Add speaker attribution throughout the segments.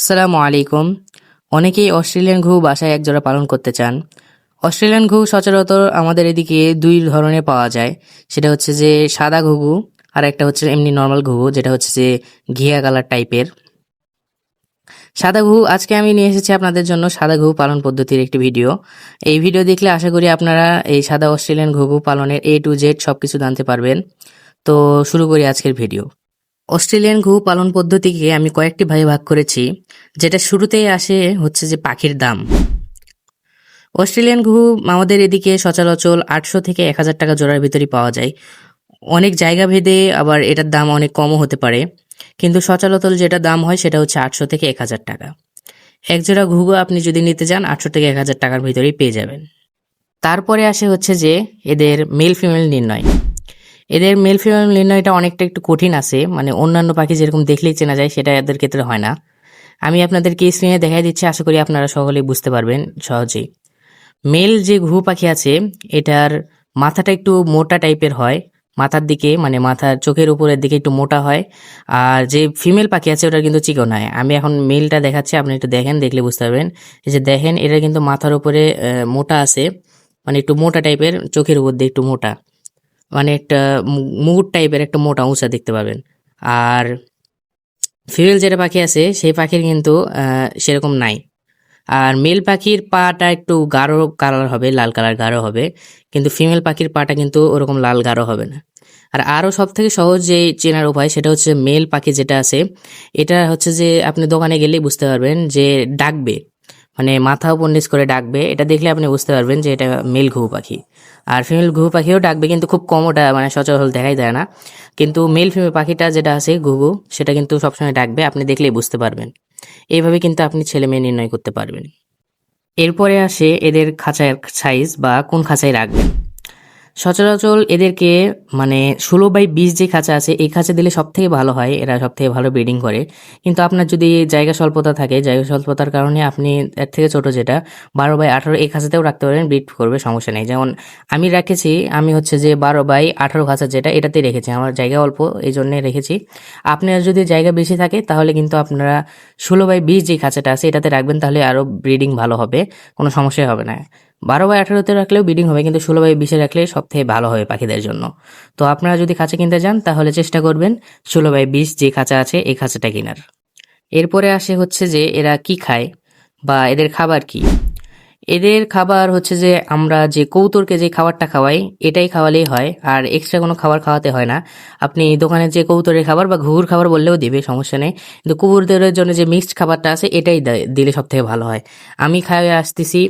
Speaker 1: আসসালামু আলাইকুম। অনেকেই অস্ট্রেলিয়ান ঘু বাসায় একজোড়া পালন করতে চান। অস্ট্রেলিয়ান ঘু সচরাচর আমাদের এদিকে দুই ধরনের পাওয়া যায়। সেটা হচ্ছে যে সাদা ঘুঘু আর একটা হচ্ছে এমনি নর্মাল ঘুঘু যেটা হচ্ছে যে ঘিয়া কালার টাইপের। সাদা ঘুঘু আজকে আমি নিয়ে এসেছি আপনাদের জন্য সাদা ঘুঘু পালন পদ্ধতির একটি ভিডিও। এই ভিডিও দেখলে আশা করি আপনারা এই সাদা অস্ট্রেলিয়ান ঘুঘু পালনের এ টু জেড সব কিছু জানতে পারবেন। তো শুরু করি আজকের ভিডিও। অস্ট্রেলিয়ান ঘুঘু পালন পদ্ধতিকে আমি কয়েকটি ভাগে ভাগ করেছি, যেটা শুরুতেই আসে হচ্ছে যে পাখির দাম। অস্ট্রেলিয়ান ঘুঘু আমাদের এদিকে সচরাচর আটশো থেকে এক হাজার টাকা জোড়ার ভিতরে পাওয়া যায়। অনেক জায়গা ভেদে আবার এটার দাম অনেক কমও হতে পারে, কিন্তু সচরাচর যেটা দাম হয় সেটা হচ্ছে আটশো থেকে এক হাজার টাকা। এক জোড়া ঘুঘু আপনি যদি নিতে যান, আটশো থেকে এক হাজার টাকার ভিতরেই পেয়ে যাবেন। তারপরে আসে হচ্ছে যে এদের মেল ফিমেল নির্ণয়। এদের মেল ফিমেল নির্ণয়টা অনেকটা একটু কঠিন আছে। মানে অন্যান্য পাখি যেরকম দেখলেই চেনা যায়, সেটা এদের ক্ষেত্রে হয় না। আমি আপনাদেরকে স্ক্রিনে দেখাই দিচ্ছি, আশা করি আপনারা সকলেই বুঝতে পারবেন সহজেই। মেল যে ঘুঘু পাখি আছে, এটার মাথাটা একটু মোটা টাইপের হয়। মাথার দিকে মানে মাথার চোখের উপরের দিকে একটু মোটা হয়। আর যে ফিমেল পাখি আছে ওটা কিন্তু চিকন হয়। আমি এখন মেলটা দেখাচ্ছি, আপনি একটু দেখেন, দেখলে বুঝতে পারবেন। এই যে দেখেন এটা কিন্তু মাথার উপরে মোটা আছে। মানে একটু মোটা টাইপের চোখের উপর দিয়ে একটু মোটা। মানে একটা মুগুর টাইপের একটা মোটা উঁচা দেখতে পাবেন। আর ফিমেল যেটা পাখি আছে, সেই পাখির কিন্তু সেরকম নাই। আর মেল পাখির পাটা একটু গাঢ় কালার হবে, লাল কালার গাঢ় হবে, কিন্তু ফিমেল পাখির পাটা কিন্তু ওরকম লাল গাঢ় হবে না। আর আরও সব থেকে সহজ যে চেনার উপায়, সেটা হচ্ছে মেল পাখি যেটা আছে, এটা হচ্ছে যে আপনি দোকানে গেলেই বুঝতে পারবেন যে ডাকবে। মানে মাথা উপর নিচ করে ডাকবে, এটা দেখলে আপনি বুঝতে পারবেন যে এটা মেল ঘুঘু পাখি। আর ফিমেল ঘুঘু পাখিও ডাকবে কিন্তু খুব কম, ওটা মানে সচরাচর দেখাই দেয় না। কিন্তু মেল ফিমেল পাখিটা যেটা আছে ঘুঘু, সেটা কিন্তু সবসময় ডাকবে, আপনি দেখলেই বুঝতে পারবেন। এইভাবে কিন্তু আপনি ছেলে মেয়ে নির্ণয় করতে পারবেন। এরপরে আসে এদের খাঁচার সাইজ বা কোন খাঁচায় রাখবেন। সচরাচর এদেরকে মানে ষোলো বাই বিশ যে খাঁচা আছে, এই খাঁচা দিলে সব থেকে ভালো হয়। এরা সব থেকে ভালো ব্রিডিং করে। কিন্তু আপনার যদি জায়গা স্বল্পতা থাকে, জায়গা স্বল্পতার কারণে আপনি এর থেকে ছোট যেটা, বারো বাই আঠারো এই খাঁচাতেও রাখতে পারেন ব্রিড করবে, সমস্যা নেই। যেমন আমি রেখেছি, আমি হচ্ছে যে বারো বাই আঠারো খাঁচা যেটা, এটাতেই রেখেছি। আমার জায়গা অল্প, এই জন্যে রেখেছি। আপনার যদি জায়গা বেশি থাকে, তাহলে কিন্তু আপনারা ষোলো বাই বিশ যে খাঁচাটা আছে, এটাতে রাখবেন, তাহলে আরও ব্রিডিং ভালো হবে, কোনো সমস্যাই হবে না। বারো বাই আঠারোতে রাখলেও ব্রিডিং হবে, কিন্তু ষোলো বাই বিশে রাখলে সবথেকে ভালো হবে পাখিদের জন্য। তো আপনারা যদি খাঁচা কিনতে যান তাহলে চেষ্টা করবেন ষোলো বাই বিশ যে খাঁচা আছে, এই খাঁচাটা কেনার। এরপরে আসে হচ্ছে যে এরা কি খায় বা এদের খাবার কি? এদের খাবার হচ্ছে যে আমরা যে কৌতুরকে যে খাবারটা খাওয়াই, এটাই খাওয়ালেই হয়, আর এক্সট্রা কোনো খাবার খাওয়াতে হয় না। আপনি দোকানে যে কৌতুরের খাবার বা ঘুঘুর খাবার বললেও দিবে, সমস্যা নেই। কিন্তু কুকুরদের জন্য যে মিক্সড খাবারটা আছে, এটাই দিলে সব থেকে ভালো হয়। আমি খাওয়াই আসতেছি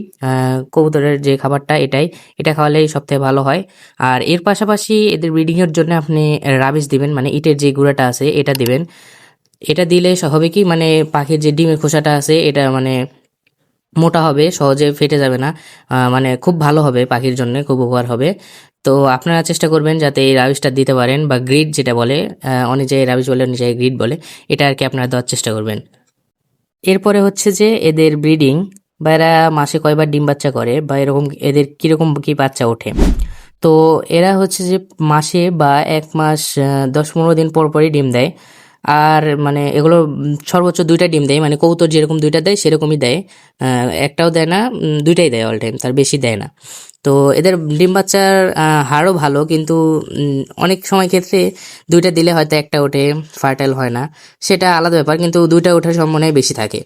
Speaker 1: কবুতরের যে খাবারটা, এটাই। এটা খাওয়ালেই সব থেকে ভালো হয়। আর এর পাশাপাশি এদের ব্রিডিংয়ের জন্য আপনি রাবিশ দিবেন মানে ইটের যে গুঁড়াটা আছে, এটা দিবেন। এটা দিলে হবে কি মানে পাখির যে ডিমের খোসাটা আছে, এটা মানে মোটা হবে, সহজে ফেটে যাবে না। মানে খুব ভালো হবে পাখির জন্য, খুব উপকার হবে। তো আপনারা চেষ্টা করবেন যাতে এই রাবিশটা দিতে পারেন বা গ্রিড যেটা বলে অনেক জায়গায় রাবিশ বলে অনেক জায়গায় গ্রিড বলে, এটা আর কি আপনারা দেওয়ার চেষ্টা করবেন। এরপরে হচ্ছে যে এদের ব্রিডিং, বা এরা মাসে কয়বার ডিম বাচ্চা করে, বা এরকম এদের কীরকম কী বাচ্চা ওঠে। তো এরা হচ্ছে যে মাসে বা এক মাস দশ পনেরো দিন পর পরই ডিম দেয়। আর মানে এগুলো সর্বোচ্চ দুইটা ডিম দেয় মানে কৌতর যেরকম দুইটা দেয়, সেরকমই দেয়। একটাও দেয় না দুইটাই দেয় অল টাইম তার বেশি দেয় না। তো এদের ডিম বাচ্চার হারও ভালো, কিন্তু অনেক সময় ক্ষেত্রে দুইটা দিলে হয়তো একটা ওঠে, ফার্টাইল হয় না। সেটা আলাদা ব্যাপার, কিন্তু দুইটা ওঠার সম্ভাবনাই বেশি থাকে।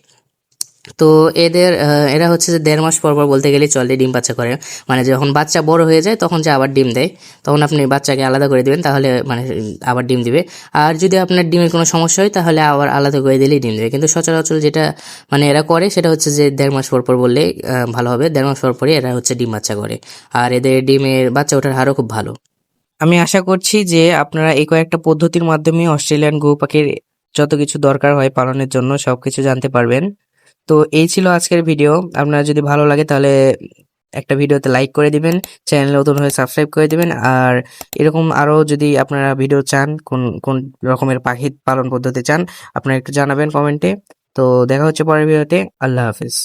Speaker 1: তো এদের এরা হচ্ছে যে দেড় মাস পর পর বলতে গেলে চলে, ডিম বাচ্চা করে। মানে যখন বাচ্চা বড় হয়ে যায়, তখন যে আবার ডিম দেয়। তখন আপনি বাচ্চাকে আলাদা করে দিবেন, তাহলে মানে আবার ডিম দিবে। আর যদি আপনার ডিমের কোনো সমস্যা হয়, তাহলে আবার আলাদা করে দিলেই ডিম দেবে। কিন্তু সচরাচর যেটা মানে এরা করে, সেটা হচ্ছে যে দেড় মাস পর পর বললে ভালো হবে। দেড় মাস পর পরই এরা হচ্ছে ডিম বাচ্চা করে। আর এদের ডিমের বাচ্চা ওঠার হারও খুব ভালো। আমি আশা করছি যে আপনারা এই কয়েকটা পদ্ধতির মাধ্যমে অস্ট্রেলিয়ান গরু পাখির যত কিছু দরকার হয় পালনের জন্য সবকিছু জানতে পারবেন। তো এই ছিল আজকের ভিডিও আপনার যদি ভালো লাগে তাহলে একটা ভিডিওতে লাইক করে দিবেন চ্যানেল নতুন হয়ে সাবস্ক্রাইব করে দিবেন। আর এরকম আরও যদি আপনারা ভিডিও চান, কোন কোন রকমের পাখি পালন পদ্ধতি চান, আপনারা একটু জানাবেন কমেন্টে তো দেখা হচ্ছে পরের ভিডিওতে আল্লাহ হাফিজ।